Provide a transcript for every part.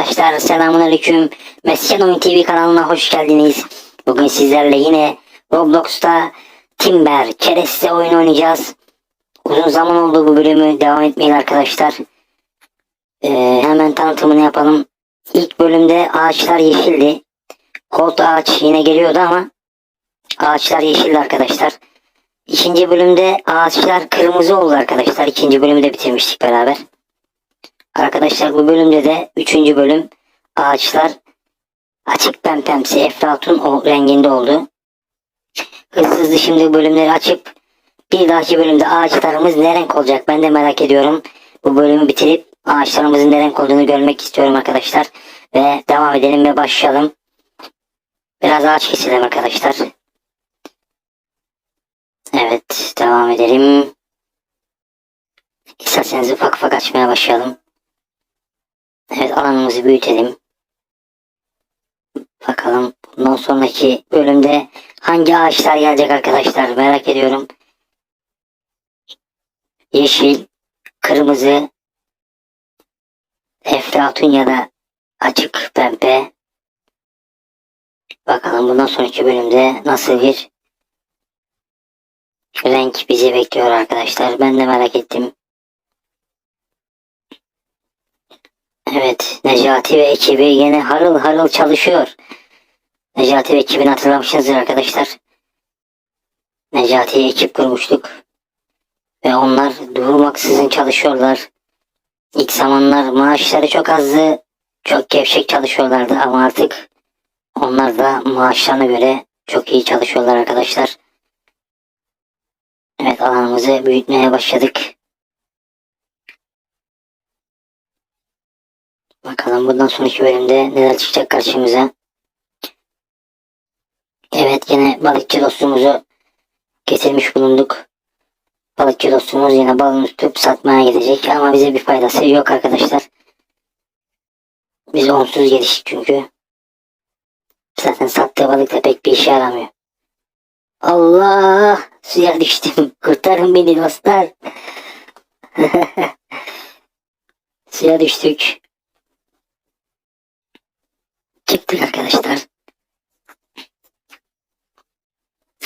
arkadaşlar selamun aleyküm. Mesken Oyun TV kanalına hoş geldiniz. Bugün sizlerle yine Roblox'ta Timber Kereste oyun oynayacağız. Uzun zaman oldu bu bölümü devam etmeyin arkadaşlar. Ee, hemen tanıtımını yapalım. İlk bölümde ağaçlar yeşildi. Colt ağaç yine geliyordu ama ağaçlar yeşildi arkadaşlar. İkinci bölümde ağaçlar kırmızı oldu arkadaşlar. İkinci bölümü de bitirmiştik beraber. Arkadaşlar bu bölümde de üçüncü bölüm ağaçlar açık pempemsi eflatun o renginde oldu. Hızlı hızlı şimdi bölümleri açıp bir dahaki bölümde ağaçlarımız ne renk olacak ben de merak ediyorum. Bu bölümü bitirip ağaçlarımızın ne renk olduğunu görmek istiyorum arkadaşlar. Ve devam edelim ve başlayalım. Biraz ağaç keselim arkadaşlar. Evet devam edelim. İsterseniz ufak ufak açmaya başlayalım. Evet alanımızı büyütelim. Bakalım bundan sonraki bölümde hangi ağaçlar gelecek arkadaşlar merak ediyorum. Yeşil, kırmızı, eflatun ya da açık pembe. Bakalım bundan sonraki bölümde nasıl bir renk bizi bekliyor arkadaşlar. Ben de merak ettim. Evet, Necati ve ekibi yine harıl harıl çalışıyor. Necati ve ekibini hatırlamışsınızdır arkadaşlar. Necati'ye ekip kurmuştuk. Ve onlar durmaksızın çalışıyorlar. İlk zamanlar maaşları çok azdı. Çok gevşek çalışıyorlardı ama artık onlar da maaşlarına göre çok iyi çalışıyorlar arkadaşlar. Evet alanımızı büyütmeye başladık. Bakalım bundan sonraki bölümde neler çıkacak karşımıza. Evet yine balıkçı dostumuzu getirmiş bulunduk. Balıkçı dostumuz yine balını tutup satmaya gidecek ama bize bir faydası yok arkadaşlar. Biz onsuz geliştik çünkü. Zaten sattığı balık da pek bir işe yaramıyor. Allah! Suya düştüm. Kurtarın beni dostlar. Suya düştük. Çıktık arkadaşlar.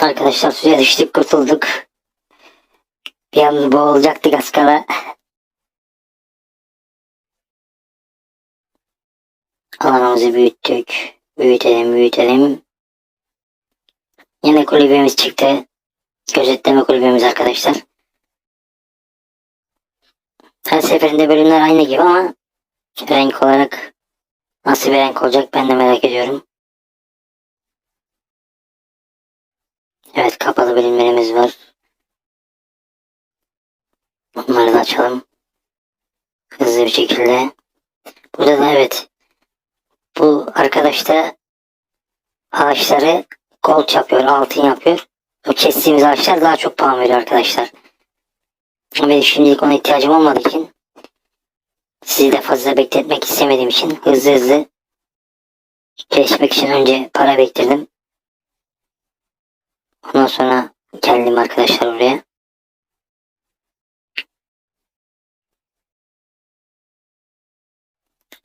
Arkadaşlar suya düştük kurtulduk. Bir an boğulacaktık az kala. Alanımızı büyüttük. Büyütelim büyütelim. Yine kulübemiz çıktı. Gözetleme kulübemiz arkadaşlar. Her seferinde bölümler aynı gibi ama renk olarak nasıl bir renk olacak ben de merak ediyorum. Evet kapalı bölümlerimiz var. Bunları da açalım. Hızlı bir şekilde. Burada da evet. Bu arkadaş da ağaçları gold yapıyor, altın yapıyor. O kestiğimiz ağaçlar daha çok puan veriyor arkadaşlar. Benim şimdilik ona ihtiyacım olmadığı için sizi de fazla bekletmek istemediğim için hızlı hızlı gelişmek için önce para bektirdim. Ondan sonra geldim arkadaşlar oraya.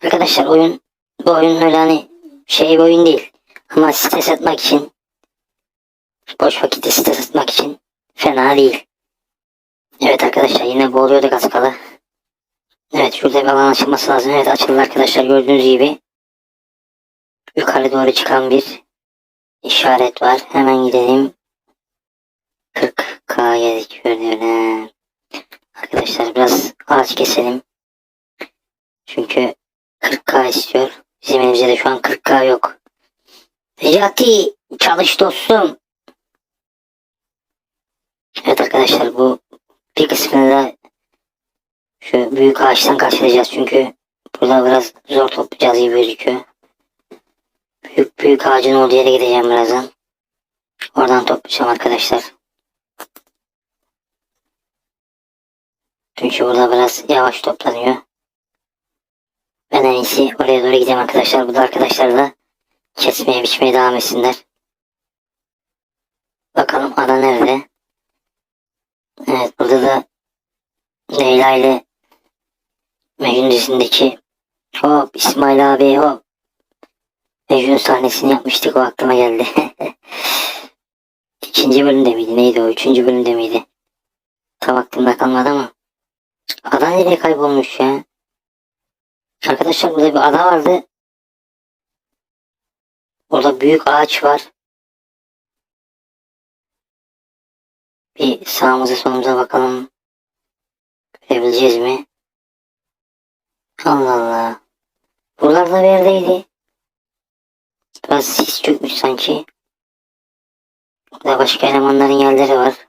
Arkadaşlar oyun bu oyun öyle hani şey bir oyun değil. Ama stres atmak için boş vakitte stres atmak için fena değil. Evet arkadaşlar yine boğuluyorduk az kala. Evet şurada bir alan açılması lazım. Evet açıldı arkadaşlar gördüğünüz gibi. Yukarı doğru çıkan bir işaret var. Hemen gidelim. 40k yedik gördüğünüz. Arkadaşlar biraz ağaç keselim. Çünkü 40k istiyor. Bizim elimizde de şu an 40k yok. Necati çalış dostum. Evet arkadaşlar bu bir kısmını da şu büyük ağaçtan karşılayacağız çünkü burada biraz zor toplayacağız gibi gözüküyor. Büyük büyük ağacın olduğu yere gideceğim birazdan. Oradan toplayacağım arkadaşlar. Çünkü burada biraz yavaş toplanıyor. Ben en iyisi oraya doğru gideyim arkadaşlar. Bu da arkadaşlar da kesmeye biçmeye devam etsinler. Bakalım ada nerede? Evet burada da Leyla ile Mecnun Hop İsmail abi hop. Mecnun sahnesini yapmıştık o aklıma geldi. İkinci bölümde miydi neydi o? Üçüncü bölümde miydi? Tam aklımda kalmadı ama. Ada nereye kaybolmuş ya? Arkadaşlar burada bir ada vardı. Orada büyük ağaç var. Bir sağımıza solumuza bakalım. Görebileceğiz mi? Allah Allah. Buralarda bir yerdeydi. Biraz sis çökmüş sanki. Burada başka elemanların yerleri var.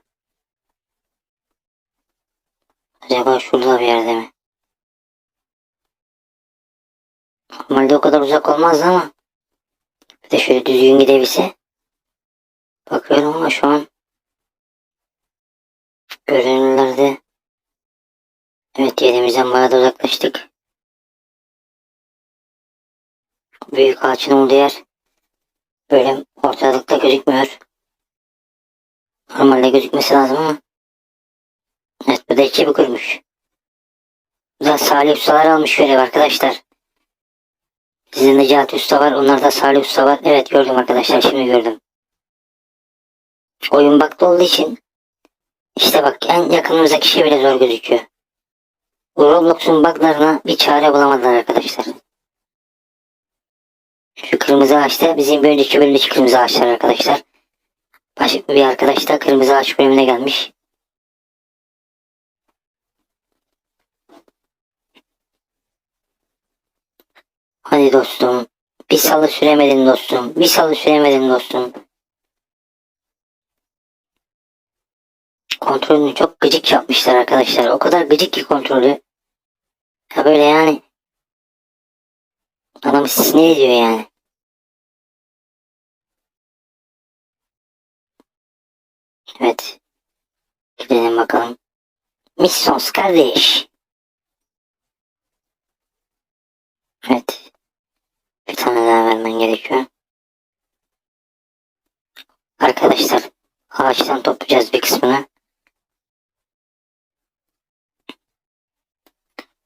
Acaba şurada bir yerde mi? Normalde o kadar uzak olmazdı ama. Bir de şöyle düzgün gidebilse. Bakıyorum ama şu an görünürlerde. Evet yerimizden bayağı da uzaklaştık. Büyük ağaçın olduğu yer böyle ortalıkta gözükmüyor. Normalde gözükmesi lazım ama Evet bu da ekibi kurmuş. Bu da Salih Ustalar almış görev arkadaşlar. Sizin Necati Usta var. Onlarda Salih Usta var. Evet gördüm arkadaşlar. Şimdi gördüm. Oyun bakta olduğu için işte bak en yakınımızdaki şey bile zor gözüküyor. Bu Roblox'un buglarına bir çare bulamadılar arkadaşlar. Şu kırmızı ağaçta bizim bir önceki bölümdeki kırmızı ağaçlar arkadaşlar. Başka bir arkadaş da kırmızı ağaç bölümüne gelmiş. Hadi dostum. Bir salı süremedin dostum. Bir salı süremedin dostum. Kontrolünü çok gıcık yapmışlar arkadaşlar. O kadar gıcık ki kontrolü. Ya böyle yani. Adamı sinir ediyor yani. Evet. Gidelim bakalım. Missons kardeş. Evet. Bir tane daha vermen gerekiyor. Arkadaşlar ağaçtan toplayacağız bir kısmını.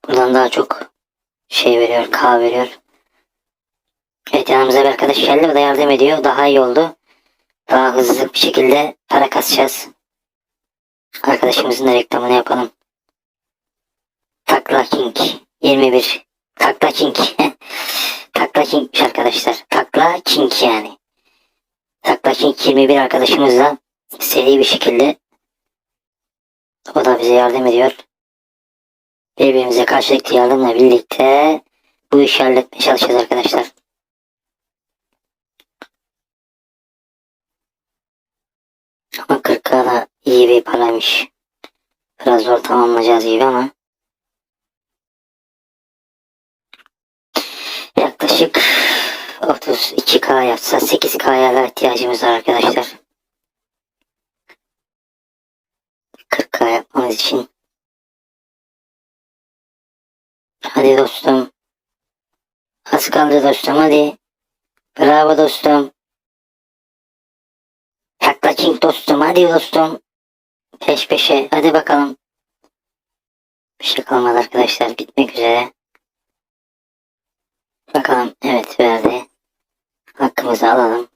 Buradan daha çok şey veriyor, K veriyor. Evet yanımıza bir arkadaş geldi. O da yardım ediyor. Daha iyi oldu. Daha hızlı bir şekilde para kasacağız. Arkadaşımızın da reklamını yapalım. Takla King 21. Takla King. Takla King'miş arkadaşlar. Takla King yani. Takla King 21 arkadaşımızla seri bir şekilde o da bize yardım ediyor. Birbirimize karşılıklı yardımla birlikte bu işi halletmeye çalışacağız arkadaşlar. Ama 40'a da iyi bir paraymış. Biraz zor tamamlayacağız gibi ama. Yaklaşık 32K yapsa 8K'ya da ihtiyacımız var arkadaşlar. 40K yapmamız için. Hadi dostum. Az kaldı dostum hadi. Bravo dostum. Takla King dostum hadi dostum. Peş peşe hadi bakalım. Bir şey kalmadı arkadaşlar bitmek üzere. Bakalım evet verdi. Hakkımızı alalım.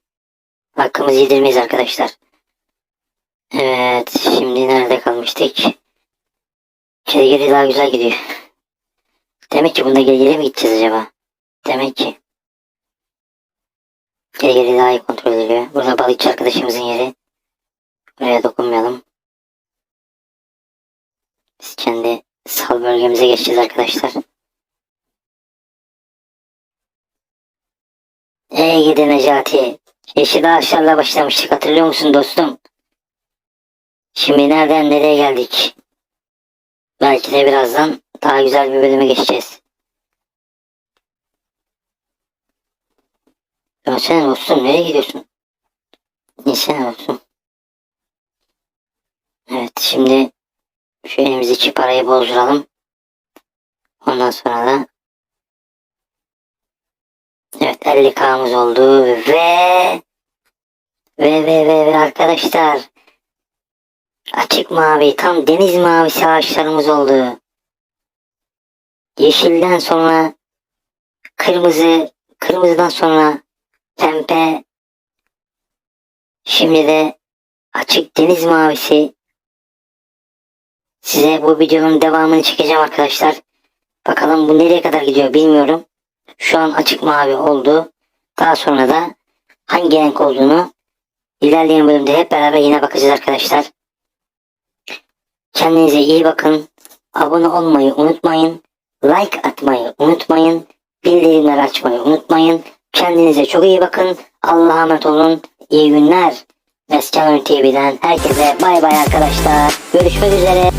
Hakkımızı yedirmeyiz arkadaşlar. Evet şimdi nerede kalmıştık? Geri daha güzel gidiyor. Demek ki bunda geri mi gideceğiz acaba? Demek ki. Geri daha iyi kontrol ediliyor. Burada balıkçı arkadaşımızın yeri. Buraya dokunmayalım. Biz kendi sal bölgemize geçeceğiz arkadaşlar. Ey gidi Necati. Yeşil ağaçlarla başlamıştık hatırlıyor musun dostum? Şimdi nereden nereye geldik? Belki de birazdan daha güzel bir bölüme geçeceğiz. Dönsene dostum nereye gidiyorsun? İnsene dostum. Evet şimdi şu elimizdeki parayı bozduralım. Ondan sonra da Evet 50k'mız oldu ve ve ve ve, ve arkadaşlar açık mavi tam deniz mavisi ağaçlarımız oldu. Yeşilden sonra kırmızı, kırmızıdan sonra pembe, şimdi de açık deniz mavisi. Size bu videonun devamını çekeceğim arkadaşlar. Bakalım bu nereye kadar gidiyor bilmiyorum. Şu an açık mavi oldu. Daha sonra da hangi renk olduğunu ilerleyen bölümde hep beraber yine bakacağız arkadaşlar. Kendinize iyi bakın. Abone olmayı unutmayın. Like atmayı unutmayın. Bildirimleri açmayı unutmayın. Kendinize çok iyi bakın. Allah'a emanet olun. İyi günler. Mescan TV'den herkese bay bay arkadaşlar. Görüşmek üzere.